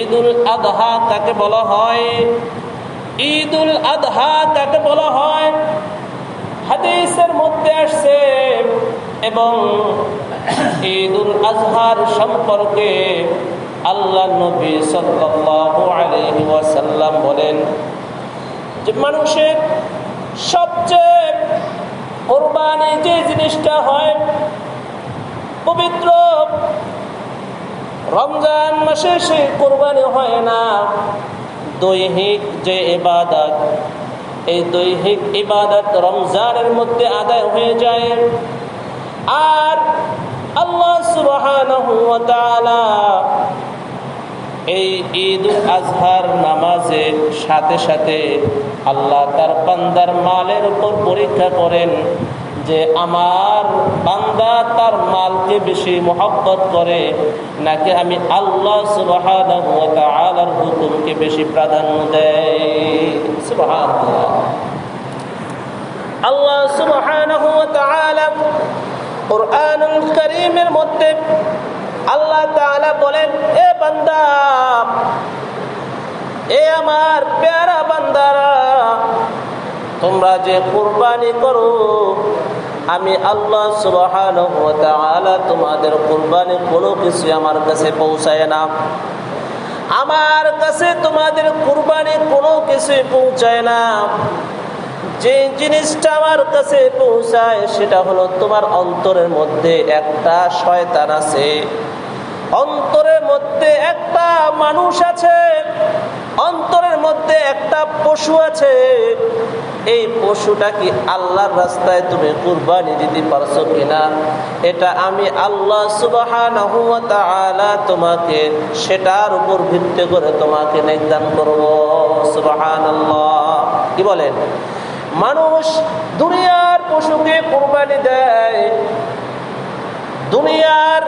ঈদুল আদহা তাকে বলা হয়, ঈদুল আদহা তাকে বলা হয়। হাদিসের মধ্যে আসছে, এবং ঈদুল আজহার সম্পর্কে আল্লাহ নবী সাল্লাল্লাহু আলাইহি ওয়াসাল্লাম বলেন যে মানুষের সবচেয়ে কোরবানি যে জিনিসটা হয়, পবিত্র রমজান মাসে সে কোরবানি হয় না। দৈহিক যে ইবাদত, এই দৈহিক ইবাদত রমজানের মধ্যে আদায় হয়ে যায়। আর আল্লাহ তাআলা এই ঈদ আজহার নামাজের সাথে সাথে আল্লাহ তার বান্দার মালের উপর পরীক্ষা করেন। যে আমার বান্দা তার মালকে বেশি মোহাব্বত করে, নাকি আমি আল্লাহ সুবহানাহু ওয়া হুকুমকে বেশি প্রাধান্য দেয় সুবহানাল্লাহ। আল্লাহ তাআলা কোরআনুল কারীমের মধ্যে আল্লাহ তাআলা বলেন, এ বান্দা, এ আমার প্যারা বান্দারা, তোমরা যে কোরবানি করো আমি আল্লাহ তাআলা তোমাদের কুরবানি কোনো কিছু আমার কাছে পৌঁছায় না। আমার কাছে তোমাদের কুরবানি কোনো কিছু পৌঁছায় না। যে জিনিসটা আমার কাছে পৌঁছায় সেটা হলো তোমার অন্তরের মধ্যে একটা শয়তান আছে। অন্তরের মধ্যে একটা মানুষ আছে। অন্তরের মধ্যে একটা পশু আছে। এই পশুটা কি আল্লাহর রাস্তায় তুমি কুরবানি দিতে পারছ কিনা? এটা আমি আল্লাহ সুবাহ তোমাকে সেটার উপর ভিত্তি করে তোমাকে নির্দান করব। সুবাহ কি বলেন? মানুষ দুনিয়ার পশুকে কোরবানি দেয়। দুনিয়ার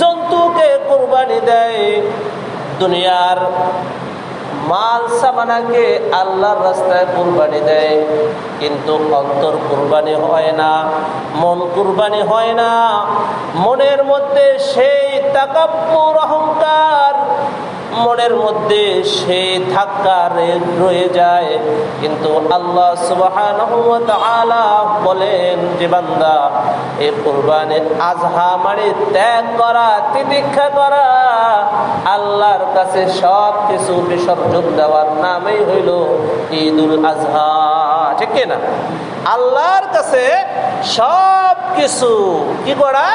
জন্তুকে কোরবানি দেয়। দুনিয়ার মাল সামানাকে আল্লাহর রাস্তায় কুরবানি দেয়, কিন্তু অন্তর কুরবানি হয় না, মন কুরবানি হয় না। মনের মধ্যে সেই তাকাব্বুর অহংকার মনের মধ্যে সে ধাক্কা রয়ে যায়। কিন্তু আল্লাহ বলেন, যে বান্দা, এ কোরবানের আজহা মানে ত্যাগ করা, তিতিক্ষা করা, আল্লাহর কাছে সব কিছু বিসর্জন দেওয়ার নামেই হইল ঈদুল আজহা। ঠিক না? আল্লাহর কাছে সব কিছু কি করা?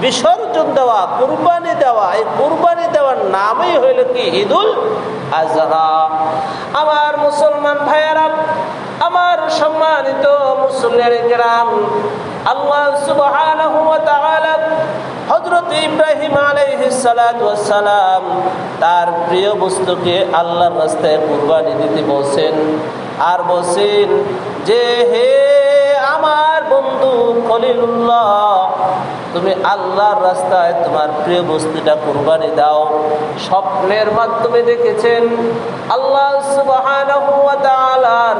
বিসর্জন দেওয়া, কুরবানি দেওয়া। এই কুরবানি দেওয়ার নামই হইল কি? ঈদুল আজহা। আমার মুসলমান ভাইয়েরা, আমার সম্মানিত মুসলিম গ্রাম আল্লাহ তার প্রিয় আর বলছেন যে হে আমার বন্ধু খলিলুল্লাহ, তুমি আল্লাহর রাস্তায় তোমার প্রিয় বস্তুটা কুরবানি দাও। স্বপ্নের মাধ্যমে দেখেছেন আল্লাহ তাআলার।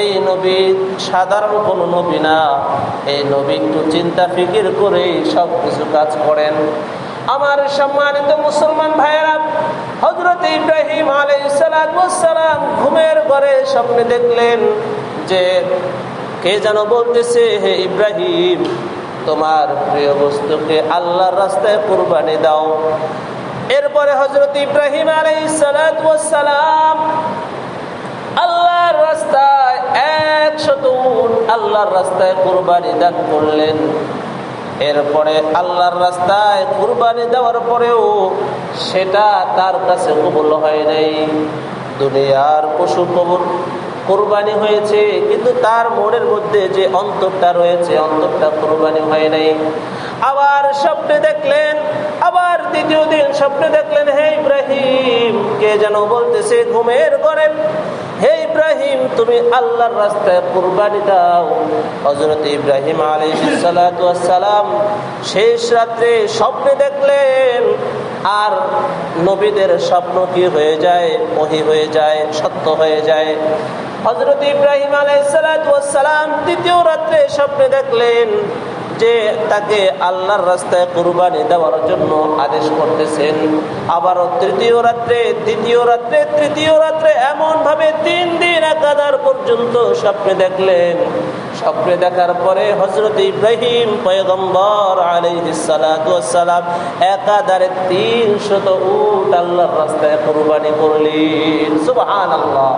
এই নবী সাধারণ কোনো নবী না। এই নবী একটু চিন্তা ফিকির করে সব কিছু কাজ করেন। আমার সম্মানিত মুসলমান ভাইয়েরা হজরত ইব্রাহিম আলাইসালাম ঘুমের ঘরে স্বপ্নে দেখলেন। যে কে যেন বলতেছে, হে ইব্রাহিম, তোমার প্রিয় বস্তুকে আল্লাহর রাস্তায় কুরবানি দাও। এরপরে হজরত ইব্রাহিম আলাইসালাম আল্লাহর রাস্তায় একশত আল্লাহর রাস্তায় কুরবানি দান করলেন। এরপরে আল্লাহর রাস্তায় কুরবানি দেওয়ার পরেও সেটা তার কাছে কবুল হয় নাই। দুনিয়ার পশু কবুল কোরবানি হয়েছে, কিন্তু তার মনের মধ্যে যে অন্তরটা রয়েছে, অন্তরটা কোরবানি হয় নাই। আবার স্বপ্নে দেখলেন, আবার দ্বিতীয় দিন স্বপ্নে দেখলেন, হে ইব্রাহিম, কে যেন বলতেছে, ঘুমের ঘরে, হে ইব্রাহিম, তুমি আল্লাহর রাস্তায় কুরবানি দাও। হজরত ইব্রাহিম আলী সালাম শেষ রাত্রে স্বপ্নে দেখলেন, আর নবীদের স্বপ্ন কি হয়ে যায় মহি হয়ে যায়, সত্য হয়ে যায়। হজরত ইব্রাহিম আলাইসালাম তৃতীয় রাত্রে স্বপ্নে দেখলেন যে তাকে আল্লাহর রাস্তায় কুরবানি দেওয়ার জন্য আদেশ করতেছেন। আবারও তৃতীয় রাত্রে, দ্বিতীয় রাত্রে, তৃতীয় রাত্রে এমন ভাবে তিন দিন একাধার পর্যন্ত স্বপ্নে দেখলেন। স্বপ্নে দেখার পরে হজরত ইব্রাহিম পয়গম্বর আলাইসালাম একাধারে তিন শত উট আল্লাহর রাস্তায় কুরবানি করলেন। সুবহান আল্লাহ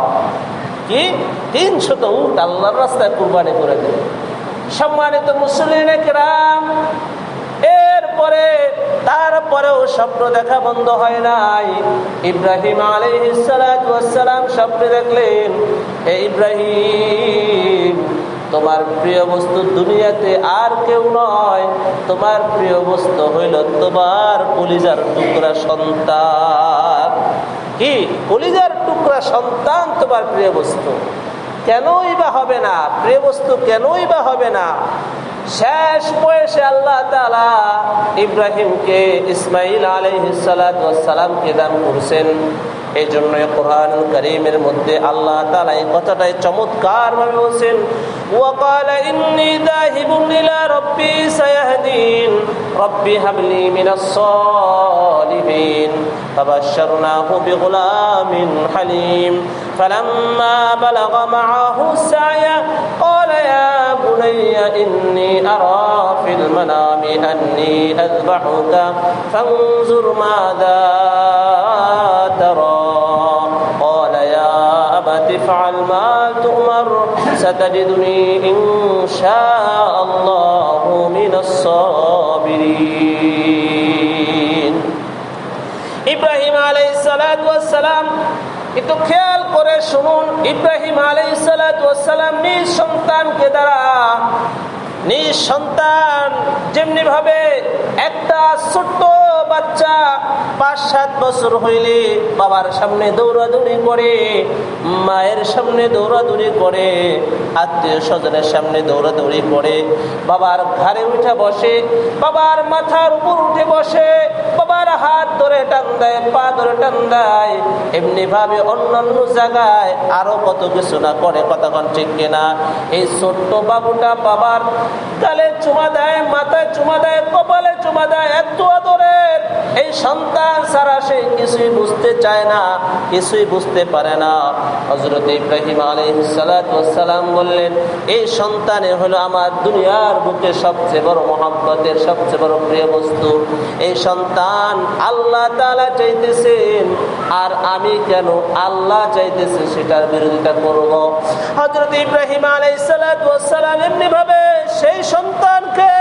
কি? শত উট আল্লাহর রাস্তায় কুরবানি করে দিলেন সম্মানিত মুসলিম রাম এরপরে তারপরেও স্বপ্ন দেখা বন্ধ হয় নাই। ইব্রাহিম আলহিসাম স্বপ্নে দেখলেন হে ইব্রাহিম, তোমার প্রিয় বস্তু দুনিয়াতে আর কেউ নয়। তোমার প্রিয় বস্তু হইল তোমার কলিজার টুকরা সন্তান। কি? কলিজার টুকরা সন্তান তোমার প্রিয় বস্তু। কেনই বা হবে না? প্রিয় বস্তু কেনই বা হবে না? শেষ বয়সে আল্লাহ তালা ইব্রাহিমকে ইসমাইল আলহিসালামকে দান করছেন এই জন্য কোরআন করিমের মধ্যে আল্লাহ তালা এই কথাটাই চমৎকার ভাবে বলছেন وقال إني ذاهب إلى ربي سيهدين ربي هب لي من الصالحين فبشرناه بغلام حليم فلما بلغ معه السعي قال يا بني إني أرى في المنام أني أذبحك فانظر ماذا ترى. قال يا أبت افعل ما تؤمر ستجدني إن شاء الله من الصابرين. إبراهيم عليه الصلاة والسلام কিন্তু খেয়াল করে শুনুন, ইব্রাহিম আলাইসালাম নিজ সন্তানকে দ্বারা, নিজ সন্তান যেমনি ভাবে একটা ছোট্ট বাচ্চা পাঁচ সাত বছর হইলে বাবার সামনে দৌড়াদৌড়ি করে, মায়ের সামনে দৌড়াদৌড়ি করে আত্মীয় স্বজনের সামনে দৌড়াদৌড়ি করে, বাবার ঘাড়ে উঠে বসে, বাবার মাথার উপর উঠে বসে, বাবার এমনি ভাবে অন্যান্য জায়গায় আরও কত কিছু না করে কতক্ষণ ঠিক কিনা? এই ছোট্ট বাবুটা বাবার গালে চুমা দেয়, মাথায় চুমা দেয়, কপালে চুমা দেয়, এত আদরের। এই সন্তান সারা সে কিছুই বুঝতে চায় না, কিছুই বুঝতে পারে না। হজরত ইব্রাহিম আলহিসাল্লাম বললেন, এই সন্তানে হলো আমার দুনিয়ার বুকে সবচেয়ে বড় মহাব্বতের সবচেয়ে বড় প্রিয় বস্তু। এই সন্তান আল্লাহ তালা চাইতেছেন, আর আমি কেন আল্লাহ চাইতেছে সেটার বিরোধিতা করব? হজরত ইব্রাহিম আলাইসালাম এমনি ভাবে সেই সন্তানকে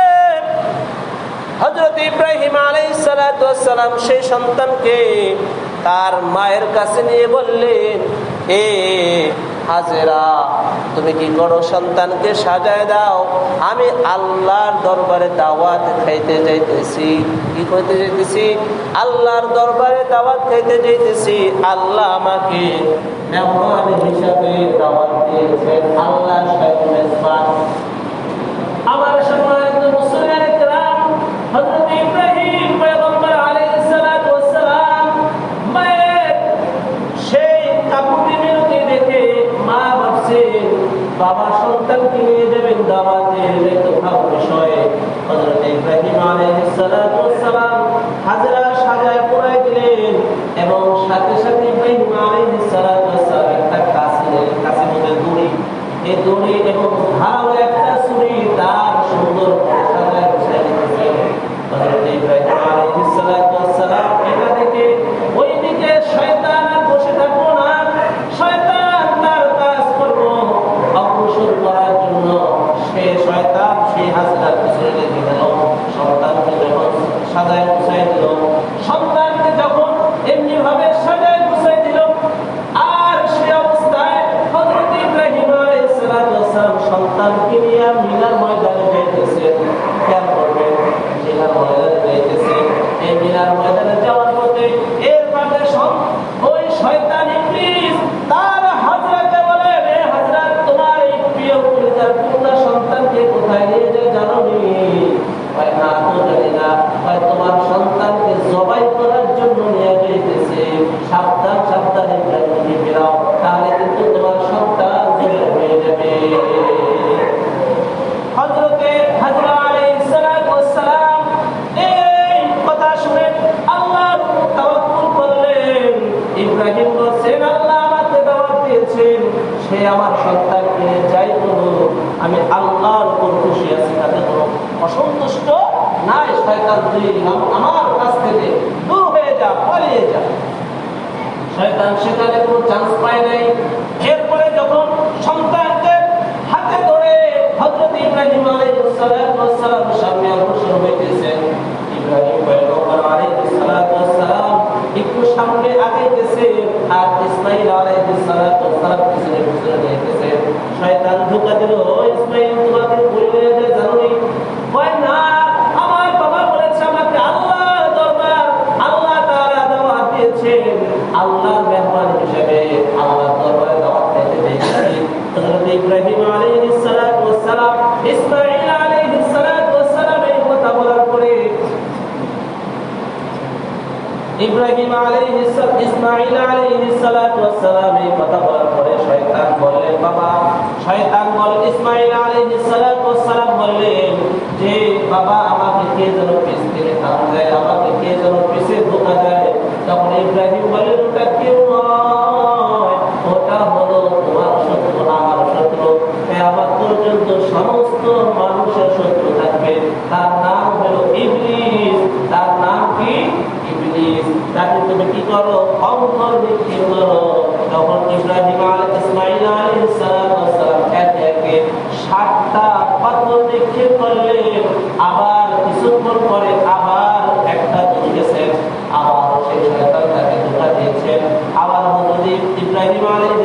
হজরত ইব্রাহিম আলাইসালাম সেই সন্তানকে তার মায়ের কাছে নিয়ে বললেন, এ হাজেরা, তুমি কি করো সন্তানকে সাজায় দাও? আমি আল্লাহর দরবারে দাওয়াত খাইতে যাইতেছি। কি করতে যাইতেছি? আল্লাহর দরবারে দাওয়াত খাইতে যাইতেছি। আল্লাহ আমাকে মেহমান হিসাবে দাওয়াত দিয়েছেন। আল্লাহ আমার সম্মানিত বাবা সন্তানকে নিয়ে যাবেন দাওয়াতে তো ভাব বিষয়ে হযরত ইব্রাহিম আলাইহিস সালাম হাজরা সাজায় পড়ায় দিলেন এবং সাথে সাথে ইব্রাহিম আলাইহিস সালাম একটা কাছে কাছে মধ্যে দড়ি। এই দড়ি এবং সাজায় আমার কাছ থেকে দূর হয়ে যা, পালিয়ে যা। শয়তান সেখানে কোনো চান্স পায় নাই। এরপরে যখন সন্তানকে হাতে ধরে হযরত ইব্রাহিম আলাইহিস সালাতু ওয়াস সালাম সামনে অগ্রসর হইতেছেন ইব্রাহিম পয়গম্বর আলাইহিস সালাতু ওয়াস সালাম একটু সামনে আগাইতেছে। আর ইসমাইল আলাইহিস সালাতু ওয়াস সালাম পিছনে পিছনে যাইতেছে। শয়তান ধোঁকা দিল, "ও ইসমাইল তোমাকে বলে যে ইব্রাহিম আলাইহিস ইসমাঈল আলাইহিস সালাতু ওয়াস সালাম কথা বলার পরে শয়তান বললেন, বাবা, শয়তান বল, ইসমাঈল আলাইহিস সালাতু ওয়াস সালাম বললেন যে, বাবা, আমাকে কে যেন পিছনে থেকে আমাকে কে যেন পিছে ধোকা দেয় তখন ইব্রাহিম বললেন ওটা কেউ নয় ওটা হলো তোমার শত্রু আমার শত্রু আমার পর্যন্ত সমস্ত মানুষের শত্রু থাকবে তার নাম হলো ইবলিস তার নাম কি ইবলিস তাকে তুমি কি করো অন্তর নিক্ষেপ করো তখন ইব্রাহিম আল ইসমাইল আলাইহিস সালাম একে একে ষাটটা পাথর নিক্ষেপ করলেন আবার কিছুক্ষণ পরে আবার একটা গেছেন আবার সেই শয়তান তাকে ধোকা দিয়েছেন আবার হযরত ইব্রাহিম আলাইহিস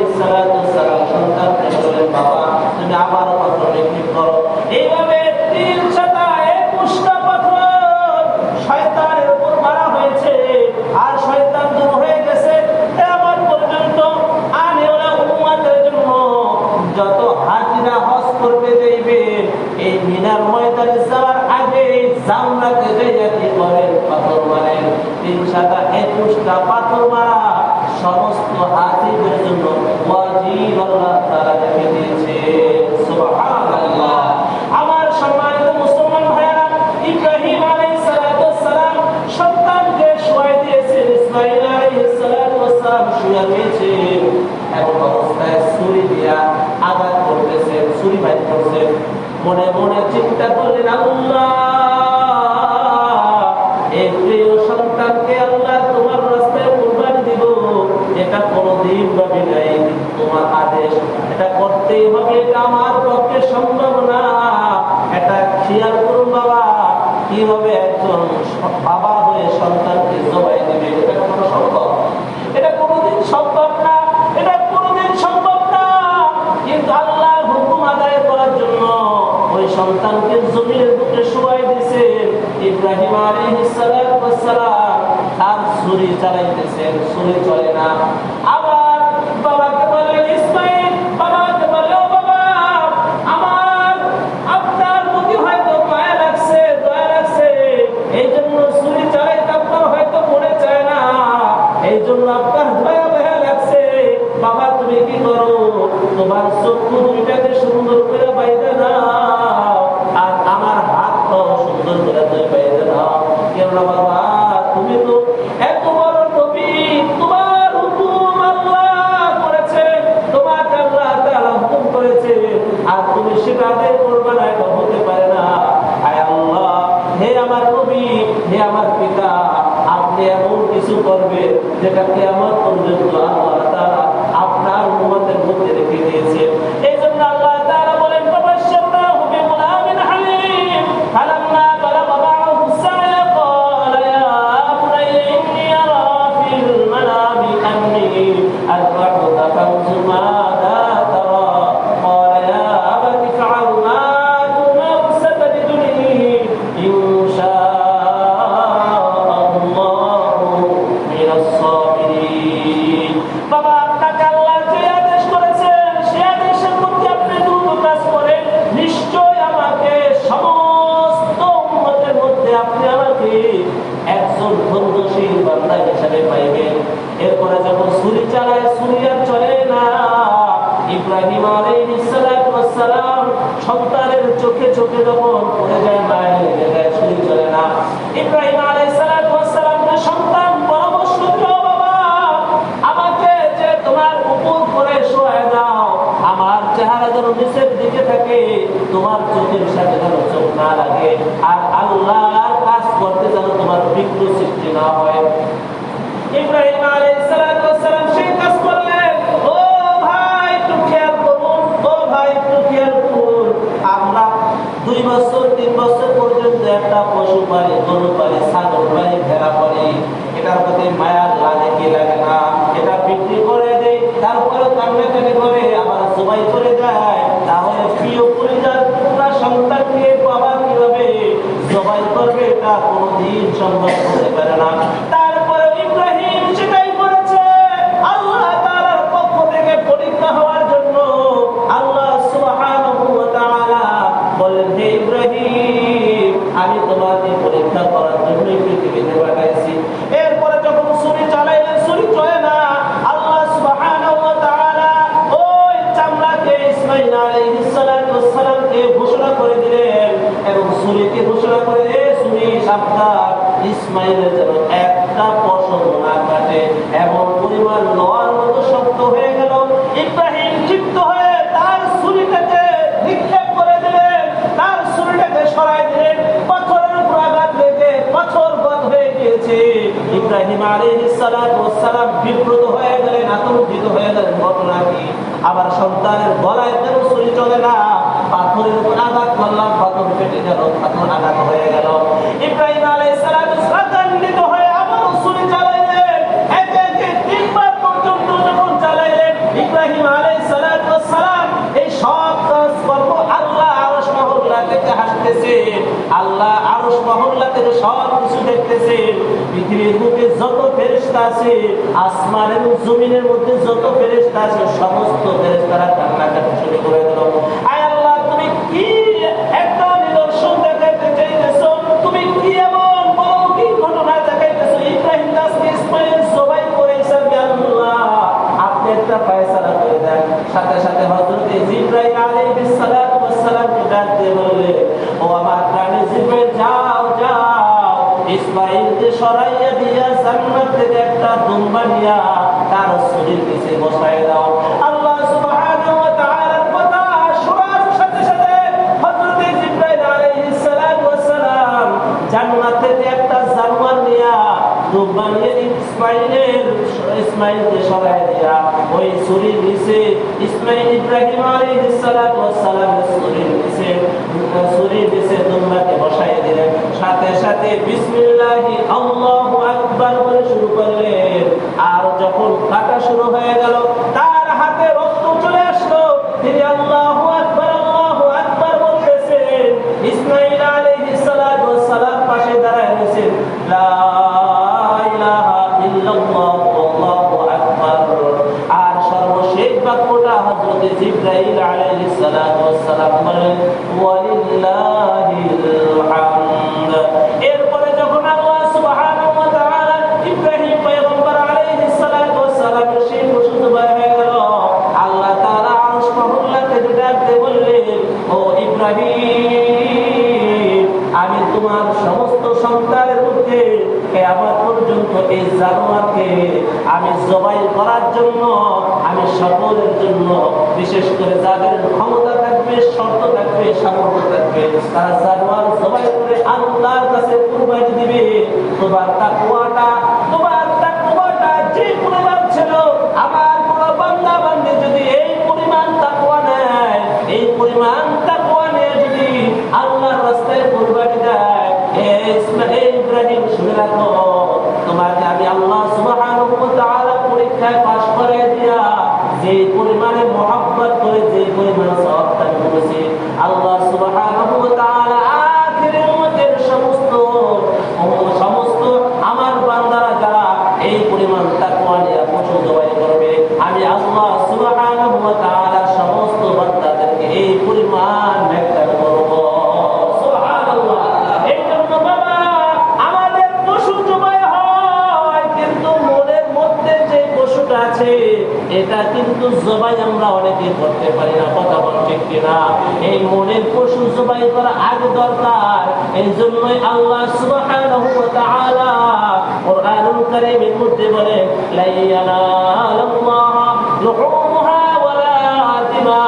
অবস্থায় দিয়া আঘাত করতেছেন মনে মনে চিন্তা করলেন আল্লাহ এই প্রিয় সন্তানকে আল্লাহ তোমার রাস্তায় কুরবানি দিব এটা কোনোদিন ভাবি নাই তোমার আদেশ এটা করতেই হবে এটা আমার পক্ষে সম্ভব না এটা খেয়াল করুন বাবা কীভাবে একজন স- বাবা হয়ে সন্তানকে জবাই দিবে এটা কোনো সম্ভব এটা কোনোদিন সম্ভব না এটা কোনোদিন সম্ভব না কিন্তু আল্লাহর হুকুম আদায় করার জন্য ওই সন্তানকে জমিনের বুকে শুয়াই দিয়েছেন ইব্রাহিম আলাইহিস সালাতু ওয়াস সালাম তার ছুরি চালাইতেছেন, ছুরি চলে না। আবার "ও বাবা, আমার আপনার হয়তো লাগছে, দয়া লাগছে। এই জন্য আপনার হয়তো মনে চায় না। এই জন্য আপনার লাগছে। বাবা, তুমি কি করো? তোমার চক্ষু দুইটাকে সুন্দর করে বাইরে নাও আর আমার হাতটাও সুন্দর করে তুমি কেননা বাবা, তুমি তো এত বড় তোমার হুকুম হুকুম করেছে, আর তুমি সেটা করবে না এটা হতে পারে না। আমার নবী, হে আমার পিতা, আপনি এমন কিছু করবেন যেটা চোখে যখন পড়ে যায় মায়ের জায়গায় শরীর চলে না। ইব্রাহিম তোমার চোখের সাথে যেন চোখ না লাগে, আর আল্লাহর কাজ করতে যেন তোমার বিঘ্ন সৃষ্টি না হয়। ইব্রাহিম সেই কাজ বছর, তিন বছর পর্যন্ত একটা পশু পারে গরু পারে ছাগল পারে ভেড়া পারে এটার প্রতি মায়া লাগে কি লাগে না? এটা বিক্রি করে দেয় তারপরে কান্না কানি করে, আবার সবাই চলে যায় তাহলে প্রিয় পরিবার, পুরা সন্তানকে বাবা কীভাবে সবাই করবে এটা কোনোদিন সম্ভব হতে পারে না। আবার সন্তানের গলায় কেন ছুরি চলে না, পাথরের উপর আঘাত করলাম, পাথর ফেটে গেল, পাথর আঘাত হয়ে গেল। ইব্রাহিম আলাইহিসসালাম শ্রাদ্ধান্বিত সব কাজ কর্ম আল্লাহ আরশ মহল্লা হাসতেছে। আল্লাহ মহল্লাতে সব কিছু দেখতেছে, পৃথিবীর বুকে যত ফেরেস্তা আছে আসমান এবং জমিনের মধ্যে যত ফেরেস্তা আছে, সমস্ত ফেরেস্তারা কান্নাকাটি ইসমাইলের, ইসমাইলকে সরাই দিয়া ওই নিচে, ইসমাইল ইব্রাহিম সালামের নিচে নিচে বসাই দিলে সাথে সাথে বিসমিল্লাহি আল্লাহু আকবার করে শুরু করলেন। আর যখন কাটা শুরু হয়ে গেল tchau কিন্তু জবাই আমরা অনেকে করতে পারি না, কথা বলছে কিনা? এই মনের পশু জবাই করা আগ দরকার। এই জন্যই আল্লাহ সুবহানাহু ওয়া তাআলা কোরআনুল মধ্যে লুহুমহা ওয়ালা দিমা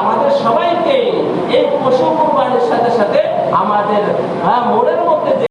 আমাদের সবাইকে এই পশু কোরবানির সাথে সাথে আমাদের হ্যাঁ, মোড়ের মধ্যে